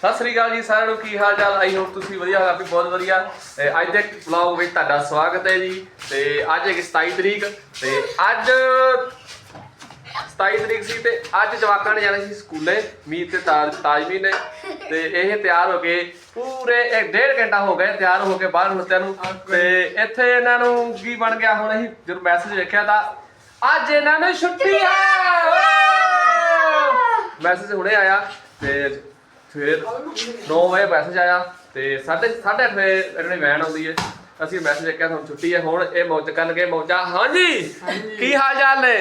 ਸਤਿ ਸ੍ਰੀ ਅਕਾਲ ਜੀ ਸਾਰਿਆਂ ਨੂੰ ਕੀ ਹਾਲ ਚਾਲ ਆਈ ਹੋਪ ਤੁਸੀਂ ਵਧੀਆ ਹੋਗਾ ਵੀ ਬਹੁਤ ਵਧੀਆ। ਤੇ ਅੱਜ ਦੇ ਵਲੌਗ ਵਿੱਚ ਤੁਹਾਡਾ ਸਵਾਗਤ ਹੈ ਜੀ। ਤੇ ਅੱਜ ਹੈ 27 ਤਰੀਕ ਤੇ ਅੱਜ 27 ਤਰੀਕ ਸੀ ਤੇ ਅੱਜ ਜਵਾਕਾਂ ਨੇ ਜਾਣਾ ਸੀ ਸਕੂਲੇ ਮੀਤ ਤੇ ਤਾਜ ਤਾਜਵੀ ਨੇ। ਤੇ ਇਹ ਤਿਆਰ ਹੋ ਕੇ ਪੂਰੇ ਇੱਕ ਡੇਢ ਘੰਟਾ ਹੋ ਗਏ ਤਿਆਰ ਹੋ ਕੇ ਬਾਹਰ ਖਲੋਤਿਆਂ ਨੂੰ। ਤੇ ਇੱਥੇ ਇਹਨਾਂ ਨੂੰ ਕੀ ਬਣ ਗਿਆ ਹੁਣ ਅਸੀਂ ਜਦੋਂ ਮੈਸੇਜ ਵੇਖਿਆ ਤਾਂ ਅੱਜ ਇਹਨਾਂ ਨੂੰ ਛੁੱਟੀ ਹੈ ਮੈਸੇਜ ਹੁਣੇ ਆਇਆ ਤੇ ਫਿਰ 9 ਵਜੇ ਮੈਸੇਜ ਆਇਆ ਤੇ 8:30 ਵਜੇ ਇਹਨਾਂ ਦੀ ਵੈਨ ਆਉਂਦੀ ਹੈ। ਅਸੀਂ ਮੈਸੇਜ ਦੇਖਿਆ ਤੁਹਾਨੂੰ ਛੁੱਟੀ ਹੈ ਹੁਣ ਇਹ ਮੌਜ ਕਰਨਗੇ ਮੌਜਾ ਹਾਂਜੀ! ਕੀ ਹਾਲ ਚਾਲ ਨੇ?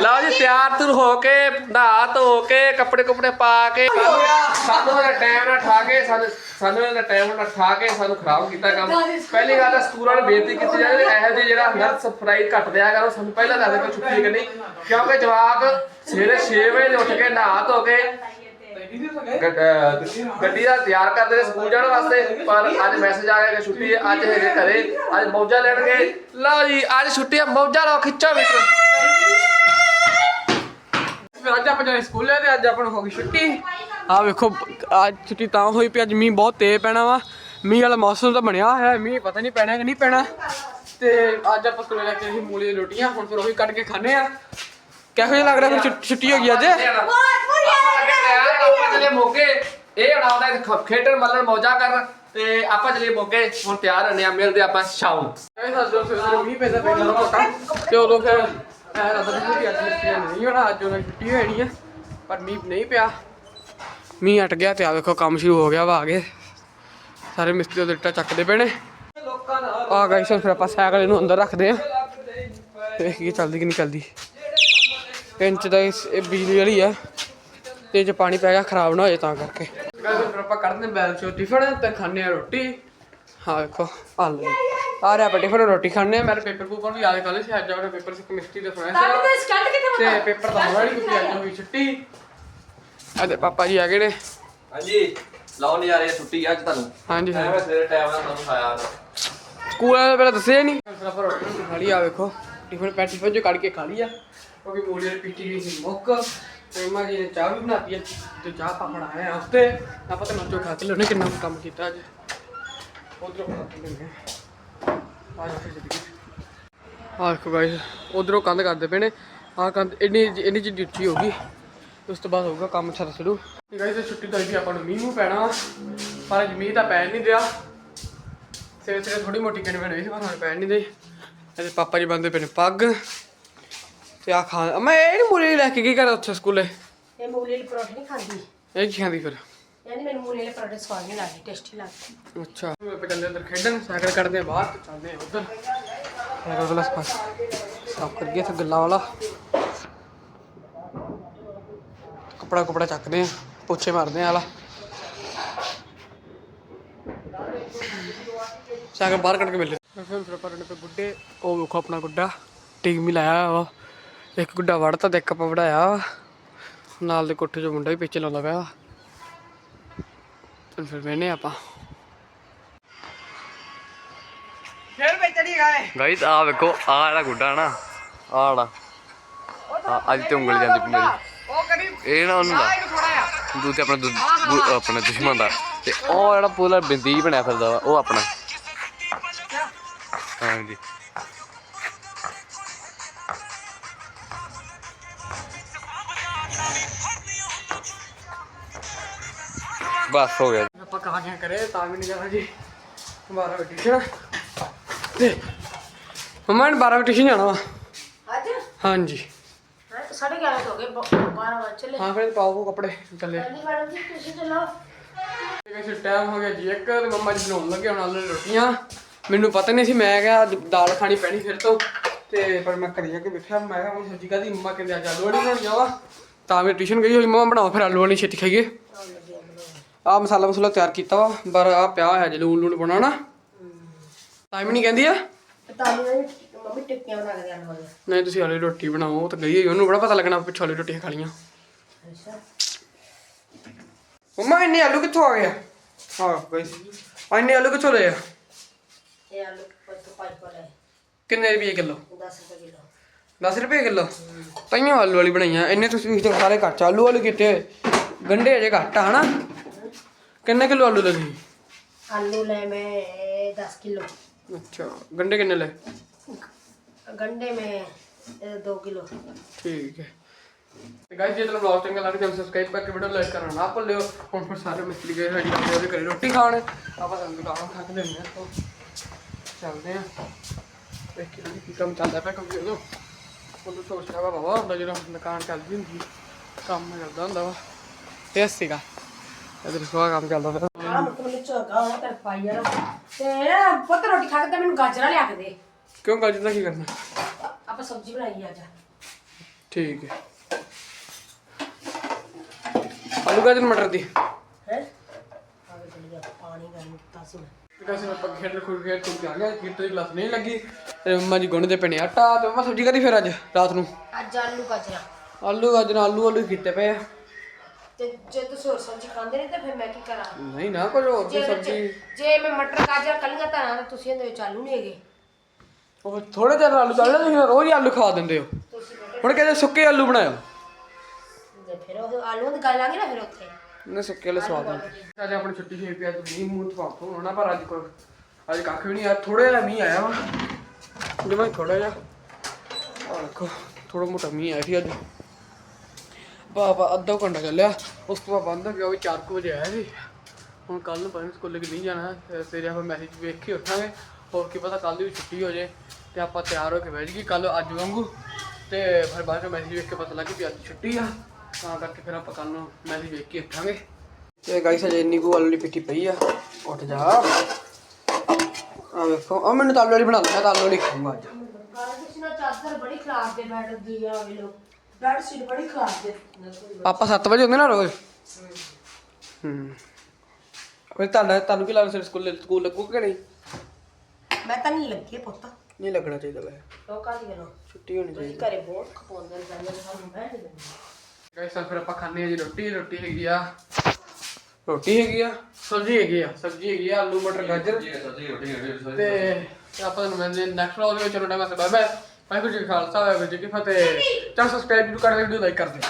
ਲਓ ਜੀ ਤਿਆਰ ਤੁਰ ਹੋ ਕੇ ਨਹਾ ਧੋ ਕੇ ਕੱਪੜੇ ਕੁਪੜੇ ਪਾ ਕੇ ਸਾਨੂੰ ਇਹਦਾ ਟਾਈਮ ਨਾਲ ਠਾ ਕੇ ਸਾਨੂੰ ਸਾਨੂੰ ਇਹਦਾ ਟਾਈਮ ਨਾਲ ਠਾ ਕੇ ਸਾਨੂੰ ਖਰਾਬ ਕੀਤਾ ਕੰਮ। ਪਹਿਲੀ ਗੱਲ ਤਾਂ ਸਕੂਲਾਂ ਨੇ ਬੇਇੱਜ਼ਤੀ ਕੀਤੀ ਜਾਂਦੀ ਇਹੋ ਜਿਹੇ ਜਿਹੜਾ ਹੁੰਦਾ ਸਫਰਾਈ ਘੱਟ ਦਿਆ ਕਰੋ ਸਾਨੂੰ ਪਹਿਲਾਂ ਦੱਸ ਦੇ ਕੋਈ ਛੁੱਟੀ ਕਰਨੀ ਕਿਉਂਕਿ ਜਵਾਕ ਸਵੇਰੇ 6 ਵਜੇ ਉੱਠ ਕੇ ਨਹਾ ਧੋ ਕੇ ਗੱਡ- ਦਾ ਤਿਆਰ ਕਰਦੇ ਨੇ ਸਕੂਲ ਜਾਣ ਵਾਸਤੇ ਪਰ ਅੱਜ ਮੈਸੇਜ ਆ ਗਿਆ ਕਿ ਛੁੱਟੀ ਹੈ ਅੱਜ ਹੈਗੇ ਘਰੇ ਅੱਜ ਮੌਜਾਂ ਲੈਣਗੇ ਲਓ ਜੀ ਅੱਜ ਛੁੱਟੀ ਹੈ ਮੌਜਾਂ ਲਓ ਖਿੱਚੋ ਮੀਟਰ ਅੱਜ ਆਪਾਂ ਜਾਣੇ ਸਕੂਲੇ ਤੇ ਅੱਜ ਆਪਾਂ ਨੂੰ ਹੋ ਗਈ ਛੁੱਟੀ। ਆ ਵੇਖੋ ਅੱਜ ਛੁੱਟੀ ਤਾਂ ਹੋਈ ਪਈ ਅੱਜ ਮੀਂਹ ਬਹੁਤ ਤੇਜ਼ ਪੈਣਾ ਵਾ। ਮੀਂਹ ਵਾਲਾ ਮੌਸਮ ਤਾਂ ਬਣਿਆ ਹੋਇਆ ਹੈ ਮੀਂਹ ਪਤਾ ਨਹੀਂ ਪੈਣਾ ਕਿ ਨਹੀਂ ਪੈਣਾ। ਤੇ ਅੱਜ ਆਪਾਂ ਸਕੂਲੇ ਲੈ ਕੇ ਅਸੀਂ ਮੂਲੀ ਦੀ ਰੋਟੀਆਂ ਹੁਣ ਫਿਰ ਉਹੀ ਕੱਢ ਕੇ ਖਾਣੇ ਆ ਕਿਹੋ ਜਿਹਾ ਲੱਗ ਰਿਹਾ ਫਿਰ ਛੁੱਟ- ਛੁੱਟੀ ਹੋ ਗਈ ਅੱਜ? ਆਪਾਂ ਚਲੇ ਮੋਗੇ। ਇਹ ਉਡਾਉਂਦਾ ਇੱਥੇ ਖ- ਖੇਡਣ ਮੱਲਣ ਮੌਜਾਂ ਕਰਨ। ਤੇ ਆਪਾਂ ਚਲੇ ਮੋਗੇ। ਹੁਣ ਤਿਆਰ ਆ। ਮਿਲਦੇ ਆਪਾਂ ਸ਼ਾਮ ਫਿਰ ਅੱਜ ਛੁੱਟੀ ਨਹੀਂ ਹੋਣਾ ਅੱਜ ਉਹਨਾਂ ਦੀ ਛੁੱਟੀ ਹੋਣੀ ਹੈ ਪਰ ਮੀਂਹ ਨਹੀਂ ਪਿਆ। ਮੀਂਹ ਹਟ ਗਿਆ ਤੇ ਆ ਵੇਖੋ ਕੰਮ ਸ਼ੁਰੂ ਹੋ ਗਿਆ ਵਾ ਆ ਗਏ ਸਾਰੇ ਮਿਸਤਰੀ ਉਹਦੇ ਇੱਟਾਂ ਚੱਕਦੇ ਪਏ ਨੇ। ਆ ਗਾਇਸ ਫਿਰ ਆਪਾਂ ਸਾਈਕਲ ਇਹਨੂੰ ਅੰਦਰ ਰੱਖਦੇ ਆ। ਦੇਖ ਕੀ ਚੱਲਦੀ ਕਿ ਨਹੀਂ ਚੱਲਦੀ। ਪਿੰਚ ਦਾ ਇਸ- ਇਹ ਬਿਜਲੀ ਵਾਲੀ ਆ। ਤੇ ਜੇ ਪਾਣੀ ਪੈ ਗਿਆ ਖਰਾਬ ਨਾ ਹੋ ਜਾਏ ਤਾਂ ਕਰਕੇ। ਆਪਾਂ ਕੱਢਦੇ ਬੈਲ ਚੋਂ ਟਿਫਨ ਤੇ ਖਾਣੇ ਆ ਰੋਟੀ। ਹਾਂ ਵੇਖੋ ਆ ਲੈ ਆ ਰਿਹਾ ਆਪਾਂ ਟਿਫਨ ਰੋਟੀ ਖਾਣੇ ਆ ਮੇਰੇ ਪੇਪਰ ਪੂਪਰ ਵੀ ਯਾਦ ਕਰ ਲਏ ਸੀ ਅੱਜ ਆਪਣੇ ਪੇਪਰ ਸੀ ਕੈਮਿਸਟਰੀ ਦੇ ਸੁਣਿਆ ਸੀ। ਤੇ ਪੇਪਰ ਤਾਂ ਹੋਣਾ ਨਹੀਂ ਕਿਉਂਕਿ ਅੱਜ ਹੋਈ ਛੁੱਟੀ। ਅੱਜ ਪਾਪਾ ਜੀ ਆ ਗਏ ਨੇ। ਹਾਂਜੀ ਲਓ ਨਜ਼ਾਰੇ ਛੁੱਟੀ ਅੱਜ ਤੁਹਾਨੂੰ। ਹਾਂਜੀ ਹਾਂ। ਐਵੇਂ ਸਵੇਰੇ ਟਾਈਮ ਨਾਲ ਤੁਹਾਨੂੰ ਖਾਇਆ। ਸਕੂਲ ਵਾਲੇ ਪਹਿਲਾਂ ਦੱਸਿਆ ਨਹੀਂ। ਫਿਰ ਆਪਾਂ ਰੋਟੀ ਰੋਟੀ ਖਾ ਲਈ ਆ ਵੇਖੋ। ਟਿਫਨ ਪੈ ਟਿਫਨ ਜੋ ਕੱਢ ਕੇ ਖਾ ਲਈ ਆ। ਕਿਉਂਕਿ ਮੂਲੀ ਵਾਲੀ ਪੀਟੀ ਗਈ ਸੀ, ਮੁੱਕ। ਤੇ ਜੀ ਨੇ ਚਾਹ ਵੀ ਬਣਾਤੀ ਹੈ ਤੇ ਚਾਹ ਪਾਪੜ ਆਇਆ ਹਫ਼ਤੇ ਆਪਾਂ ਤਾਂ ਨੱਚੋ ਖਾ ਕੇ ਲੈਣੇ ਕਿੰਨਾ ਕੰਮ ਕੀਤਾ ਅੱਜ। ਉਧਰੋਂ ਖਾ ਕੇ ਲੈਣੇ ਆ। ਫਿਰ ਜਿੱਦੀ ਆ ਗਾਇਸ ਉਧਰੋਂ ਕੰਧ ਕਰਦੇ ਪਏ ਨੇ। ਆ ਕੰਧ ਇੰਨੀ ਇੰਨੀ ਜਿਹੀ ਉੱਚੀ ਹੋ ਗਈ। ਉਸ ਤੋਂ ਬਾਅਦ ਹੋਊਗਾ ਕੰਮ ਸਾਰਾ ਸ਼ੁਰੂ। ਤੇ ਗਾਇਸ ਛੁੱਟੀ ਤਾਂ ਵੀ ਆਪਾਂ ਨੂੰ ਮੀਂਹ ਮੂੰਹ ਪੈਣਾ ਪਰ ਅੱਜ ਮੀਂਹ ਤਾਂ ਪੈ ਨਹੀਂ ਰਿਹਾ ਸਵੇਰੇ ਸਵੇਰੇ ਥੋੜੀ ਮੋਟੀ ਕਿਨ ਬਣ ਹੋਈ ਸੀ, ਪਰ ਹੁਣ ਪੈਣ ਨਹੀਂ ਦੇ। ਇਹਦੇ ਪਾਪਾ ਜੀ ਬੰਦੇ ਪਏ ਨੇ ਪੱਗ। ਤੇ ਆ ਖਾ ਮੈਂ ਇਹ ਨੀ ਮੂਲੀ ਲੈ ਕੇ ਕੀ ਕਰਾਂ ਉੱਥੇ ਸਕੂਲੇ? ਇਹ ਮੂਲੀ ਵਾਲੀ ਪਰੌਂਠੀ ਨਹੀਂ ਖਾਂਦੀ। ਇਹ ਕੀ ਖਾਂਦੀ ਫਿਰ? ਯਾਨੀ ਮੈਨੂੰ ਮੂਲੀ ਵਾਲੇ ਪਰੌਂਠੇ ਸਵਾਦ ਨਹੀਂ ਲੱਗਦੇ ਟੇਸਟੀ ਲੱਗਦੇ। ਅੱਛਾ। ਆਪਾਂ ਚੱਲਦੇ ਅੰਦਰ ਖੇਡਣ ਸਾਈਕਲ ਕੱਢਦੇ ਆ ਬਾਹਰ ਤੇ ਚੱਲਦੇ ਆ ਉੱਧਰ। ਸਾਈਕਲ ਵਾਲਾ ਪਾਸ ਸਾਫ਼ ਕਰ ਗਿਆ ਤੇ ਗੱਲਾਂ ਵਾਲਾ। ਕਪੜਾ ਕਪੜਾ ਚੱਕਦੇ ਆ ਪੋਛੇ ਮਾਰਦੇ ਆ ਆਲਾ। ਸਾਈਕਲ ਬਾਹਰ ਕੱਢ ਕੇ ਮਿਲੇ ਫਿਰ ਫਿਰ ਆਪਾਂ ਨੇ ਗੁੱਡੇ ਉਹ ਵੇਖੋ ਆਪਣਾ ਗੁੱਡਾ। ਟੀਮ ਹੀ ਲਾਇਆ ਵਾ। ਇੱਕ ਗੁੱਡਾ ਵੜਤਾ ਤੇ ਇੱਕ ਆਪਾਂ ਵੜਾਇਆ। ਨਾਲ ਦੇ ਕੋਠੇ 'ਚ ਮੁੰਡਾ ਵੀ ਪਿੱਛੇ ਲਾਉਂਦਾ ਪਿਆ। ਤੇ ਫਿਰ ਵੇਨੇ ਆਪਾਂ। ਫਿਰ ਵੇਚੜੀ ਗਾਏ। ਗਾਈਸ ਆ ਵੇਖੋ ਆ ਜਿਹੜਾ ਗੁੱਡਾ ਨਾ ਆ ਵਾਲਾ ਆ ਅੱਜ ਤੇ ਉਂਗਲ ਜਾਂਦੀ ਪਈ ਮੇਰੀ ਉਹ ਕਰੀ ਇਹ ਨਾ ਉਹਨੂੰ ਦਾ ਦੂਜੇ ਆਪਣਾ ਆਪਣਾ ਦੁਸ਼ਮਣ ਦਾ। ਤੇ ਉਹ ਜਿਹੜਾ ਪੂਰਾ ਬਿੰਦੀ ਬਣਿਆ ਫਿਰਦਾ ਵਾ ਉਹ ਆਪਣਾ। ਹਾਂਜੀ। ਬਸ ਹੋ ਗਿਆ ਆਪਾਂ ਕਹਾਂ ਕਿਆ ਕਰੇ ਤਾਂ ਵੀ ਨਹੀਂ ਜਾਣਾ ਜੀ। 12 ਵਜੇ ਟਿਊਸ਼ਨ ਤੇ ਮਮਾ ਨੇ 12 ਵਜੇ ਟਿਊਸ਼ਨ ਜਾਣਾ ਵਾ। ਅੱਜ? ਹਾਂਜੀ। ਸਾਢੇ 11 ਹੋ ਗਏ 12 ਵਜੇ ਚਲੇ। ਹਾਂ ਫਿਰ ਪਾਓ ਕੱਪੜੇ ਚੱਲੇ। ਹਾਂਜੀ ਮੈਡਮ ਜੀ ਤੁਸੀਂ ਚਲੋ। ਕਿਸੇ ਟਾਈਮ ਹੋ ਗਿਆ ਜੀ ਇੱਕ ਤੇ ਮੰਮਾ ਜੀ ਬਣਾਉਣ ਲੱਗੇ ਹੁਣ ਆਲੂ ਰੋਟੀਆਂ। ਮੈਨੂੰ ਪਤਾ ਨਹੀਂ ਸੀ ਮੈਂ ਕਿਹਾ ਅੱਜ ਦਾਲ ਖਾਣੀ ਪੈਣੀ ਫਿਰ ਤੋਂ। ਤੇ ਪਰ ਮੈਂ ਘਰੇ ਜਾ ਕੇ ਬੈਠਿਆ ਮੈਂ ਕਿਹਾ ਹੁਣ ਸਬਜ਼ੀ ਕਾਦੀ ਮੰਮਾ ਕਹਿੰਦੇ ਅੱਜ ਆਲੂ ਵਾਲੀ ਬਣਾਉਣੀ ਜਾਵਾ ਤਾਂ ਮੈਂ ਟਿਊਸ਼ਨ ਗਈ ਹੋਈ ਮੰਮਾ ਬਣਾਓ ਫਿਰ ਆਲੂ ਵਾਲੀ ਛੇਤੀ ਖਾਈਏ। ਆ ਮਸਾਲਾ ਮਸੂਲਾ ਤਿਆਰ ਕੀਤਾ ਵਾ ਪਰ ਆ ਪਿਆ ਹੋਇਆ ਜੇ ਲੂਣ ਲੂਣ ਬਣਾਉਣਾ ਟਾਈਮ ਨਹੀਂ ਕਹਿੰਦੀ ਆ? ਤਾਂ ਨਹੀਂ ਮੰਮੀ ਟਿੱਕੀਆਂ ਬਣਾ ਕੇ ਦੇਣ ਵਾਲੇ। ਨਹੀਂ ਤੁਸੀਂ ਦੀ ਰੋਟੀ ਬਣਾਓ ਉਹ ਤਾਂ ਗਈ ਹੋਈ ਉਹਨੂੰ ਬੜਾ ਪਤਾ ਲੱਗਣਾ ਪਿੱਛੋਂ ਦੀ ਰੋਟੀਆਂ ਖਾ ਲੀਆਂ ਅੱਛਾ। ਮੰਮਾ ਇੰਨੇ ਆਲੂ ਕਿੱਥੋਂ ਆ ਗਏ? ਆ ਹਾਂ ਗਈ ਇੰਨੇ ਆਲੂ ਕਿੱਥੋਂ ਲਏ ਆ? ਇਹ ਆਲੂ ਪੱਤੋ ਪਾਈ ਕੋਲੇ ਕਿੰਨੇ ਰੁਪਏ ਕਿਲੋ? 10 ਰੁਪਏ ਕਿਲੋ। 10 ਰੁਪਏ ਕਿਲੋ? ਤਾਈਓ ਆਲੂ ਵਾਲੀ ਬਣਾਈਆਂ ਇੰਨੇ ਤੁਸੀਂ ਸਾਰੇ ਘੱਟ ਆਲੂ ਵਾਲੇ ਕੀਤੇ। ਗੰਢੇ ਅਜੇ ਘੱਟ ਆ ਹਨਾ? ਕਿੰਨੇ ਕਿਲੋ ਆਲੂ ਲਏ आलू ले मैं दस किलो ਅੱਛਾ ਗੰਡੇ ਕਿੰਨੇ ਲਏ गंडे में ए, दो किलो ਠੀਕ ਹੈ ਤੇ ਗਾਇਸ ਜੇ ਤੁਹਾਨੂੰ ਵਲੌਗ ਚੰਗਾ ਲੱਗਦਾ ਤਾਂ ਸਬਸਕ੍ਰਾਈਬ ਕਰਕੇ ਵੀਡੀਓ ਲਾਈਕ ਕਰਨਾ ਨਾ ਭੁੱਲਿਓ ਹੁਣ ਫਿਰ ਸਾਰੇ ਮਿਸਤਰੀ ਗਏ ਸਾਡੀ ਆਪਣੇ ਉਹਦੇ ਘਰੇ ਰੋਟੀ ਖਾਣ ਆਪਾਂ ਤਾਂ ਦੁਕਾਨ ਖਾ ਕੇ ਲੈਣੇ ਆ ਤੋਂ ਚੱਲਦੇ ਆ ਦੇਖ ਕੇ ਕੀ ਕੰਮ ਚੱਲਦਾ ਪਿਆ ਕਿਉਂਕਿ ਉਦੋਂ ਉਦੋਂ ਸੋਚਦਾ ਵਾ ਬਾਬਾ ਹੁੰਦਾ ਜਦੋਂ ਦੁਕਾਨ ਚੱਲਦੀ ਹੁੰਦੀ ਕੰਮ ਕਰਦਾ ਹੁੰਦਾ ਵਾ ਤੇ ਸੀਗਾ ਇਧਰ ਕੰਮ ਚੱਲਦਾ ਪਿਆ। ਮੈਨੂੰ ਝੋਗਾ ਤੇ ਪੁੱਤ ਰੋਟੀ ਖਾ ਕੇ ਤੇ ਮੈਨੂੰ ਗਾਜਰਾਂ ਲਿਆ ਕੇ ਦੇ। ਕਿਉਂ ਗੱਲ ਜਿੱਦਾਂ ਕੀ ਕਰਨਾ? ਆਪਾਂ ਸਬਜ਼ੀ ਬਣਾਈ ਅੱਜ। ਠੀਕ ਹੈ। ਆਲੂ ਗਾਜਰ ਮਟਰ ਦੀ। ਹੈ? ਆਗੇ ਚਲੀ ਗਿਆ ਪਾਣੀ ਗਰਮ ਕੀਤਾ ਸੀ ਮੈਂ। ਆਪਾਂ ਖੇਡ ਖੁਦ ਖੇਡ ਤੋਂ ਆ ਗਿਆ ਕੀਤੇ ਦੀ ਨਹੀਂ ਲੱਗੀ। ਤੇ ਮੰਮਾ ਜੀ ਗੁੰਨਦੇ ਨੇ ਆਟਾ ਤੇ ਮੰਮਾ ਸਬਜ਼ੀ ਕਰੀ ਫਿਰ ਅੱਜ ਰਾਤ ਨੂੰ? ਅੱਜ ਆਲੂ ਗਾਜਰਾਂ। ਆਲੂ ਗਾਜਰ ਆਲੂ ਆਲੂ ਕੀਤੇ ਪਏ ਆ। ਤੇ ਜੇ ਤੁਸੀਂ ਹੋਰ ਸਬਜ਼ੀ ਖਾਂਦੇ ਨਹੀਂ ਤੇ ਫਿਰ ਮੈਂ ਕੀ ਕਰਾਂ? ਨਹੀਂ ਨਾ ਕੁਝ ਹੋਰ ਜੇ ਦੀ ਸਬਜ਼ੀ। ਜੇ ਮੈਂ ਮਟਰ ਗਾਜਰ ਕਲੀਆਂ ਧਰਾਂ ਤਾਂ ਤੁਸੀਂ ਇਹਦੇ ਵਿੱਚ ਆਲੂ ਨਹੀਂ ਹੈਗੇ। ਉਹ ਥੋੜੇ ਜਿਹਾ ਆਲੂ ਚੱਲ ਤੁਸੀਂ ਰੋਜ਼ ਹੀ ਆਲੂ ਖਾ ਦਿੰਦੇ ਹੋ। ਤੁਸੀਂ ਬੇਟੇ ਹੁਣ ਕਹਿੰਦੇ ਸੁੱਕੇ ਆਲੂ ਬਣਾਇਓ। ਜੇ ਫਿਰ ਉਹ ਆਲੂਆਂ ਦੀ ਗੱਲ ਆ ਗਈ ਨਾ ਫਿਰ ਉੱਥੇ। ਨੇ ਸੁੱਕੇ ਵਾਲੇ ਸਵਾਦ ਹੁੰਦੇ। ਅੱਜ ਆਪਣੀ ਛੁੱਟੀ ਹੋਈ ਪਿਆ ਤੁਸੀਂ ਮੂੰਹ ਤੋਂ ਪਾਪੋ ਹੋਣਾ ਪਰ ਅੱਜ ਕੋਈ ਅੱਜ ਕੱਖ ਵੀ ਨਹੀਂ ਆਇਆ ਥੋੜਾ ਜਿਹਾ ਮੀਂਹ ਆਇਆ ਵਾ। ਜਿਵੇਂ ਥੋੜਾ ਜਿਹਾ। ਆ ਦੇਖੋ ਥੋੜਾ ਮੋਟਾ ਮੀਂਹ ਆਇਆ ਸੀ ਅੱਜ। ਬਾਬਾ ਅੱਧਾ ਘੰਟਾ ਚੱਲਿਆ। ਉਸ ਤੋਂ ਬਾਅਦ ਬੰਦ ਹੋ ਗਿਆ, ਉਹ ਵੀ 4 ਵਜੇ ਆਇਆ ਸੀ। ਹੁਣ ਕੱਲ ਨੂੰ ਪਰਮ ਸਕੂਲੇ ਕਿ ਨਹੀਂ ਜਾਣਾ। ਫਿਰ ਸਵੇਰੇ ਆਪਾਂ ਮੈਸੇਜ ਵੇਖ ਕੇ ਉੱਠਾਂਗੇ। ਹੋਰ ਕੀ ਪਤਾ ਕੱਲ ਦੀ ਵੀ ਛੁੱਟੀ ਹੋ ਜੇ ਤੇ ਆਪਾਂ ਤਿਆਰ ਹੋ ਕੇ ਬੈਠ ਜਾਈਏ ਕੱਲ ਅੱਜ ਵਾਂਗੂ। ਤੇ ਫਿਰ ਬਾਅਦ ਵਿੱਚ ਮੈਸੇਜ ਵੇਖ ਕੇ ਪਤਾ ਲੱਗ ਵੀ ਅੱਜ ਛੁੱਟੀ ਆ। ਤਾਂ ਕਰਕੇ ਫਿਰ ਆਪਾਂ ਕੱਲ ਨੂੰ ਮੈਸੇਜ ਵੇਖ ਕੇ ਉੱਠਾਂਗੇ। ਤੇ ਗਾਈਸ ਅਜੇ ਇੰਨੀ ਕੁ ਆਲੂ ਦੀ ਪਿੱਠੀ ਪਈ ਆ। ਉੱਠ ਜਾ। ਆ ਵੇਖੋ। ਆ ਮੈਨੂੰ ਤਾਂ ਆਲੂ ਵਾਲੀ ਬਣਾ ਦਿੰਦਾ ਤਾਂ ਆਲੂ ਵਾਲੀ ਖਾਊਂਗਾ ਅੱਜ। ਗੱਲ ਤੁਸੀਂ ਨਾ ਚਾਦਰ ਬੜੀ ਖਰਾਬ ਦੇ ਬੈਠ ਦੀ ਆ ਵੇ ਲੋ ਬੈਡ ਸ਼ੀਟ ਬੜੀ ਖਰਾਬ ਦੇ ਪਾਪਾ 7 ਵਜੇ ਹੁੰਦੇ ਨਾ ਰੋਜ਼। ਹੂੰ। ਫਿਰ ਤੁਹਾਡਾ ਤੁਹਾਨੂੰ ਕੀ ਲੱਗਦਾ ਸਕੂਲ ਸਕੂਲ ਲੱਗੂਗਾ ਕਿ ਨਹੀਂ? ਮੈਂ ਤਾਂ ਨਹੀਂ ਲੱਗੀ ਪੁੱਤ। ਨਹੀਂ ਲੱਗਣਾ ਚਾਹੀਦਾ ਵੈਸੇ। ਲੋਕਾਂ ਦੀ ਗੱਲੋਂ ਛੁੱਟੀ ਹੋਣੀ ਚਾਹੀਦੀ। ਤੁਸੀਂ ਘਰੇ ਬਹੁਤ ਖਪਾਉਂਦੇ ਨੇ ਜਾਂਦੇ ਨੇ ਸਾਨੂੰ ਬੈਠ ਦੇ ਗਾਇਸ ਤਾਂ ਫਿਰ ਆਪਾਂ ਖਾਣੇ ਆ ਜੀ ਰੋਟੀ। ਰੋਟੀ ਹੈਗੀ ਆ। ਰੋਟੀ ਹੈਗੀ ਆ? ਸਬਜ਼ੀ ਹੈਗੀ ਆ ਸਬਜ਼ੀ ਹੈਗੀ ਆ ਆਲੂ ਮਟਰ ਗਾਜਰ। ਤੇ ਆਪਾਂ ਨੂੰ ਮਿਲਦੇ ਨੈਕਸਟ ਵਲੌਗ ਵਿੱਚ। ਰੋਣਾ ਮੈਂ ਬਾਏ ਬਾਏ ਵਾਹਿਗੁਰੂ ਜੀ ਕਾ ਖਾਲਸਾ ਵਾਹਿਗੁਰੂ ਜੀ ਕੀ ਫਤਿਹ। ਚੈਨਲ ਸਬਸਕ੍ਰਾਈਬ ਜਰੂਰ ਕਰ ਦਿਓ ਵੀਡੀਓ ਲਾਈਕ ਕਰ ਦਿਓ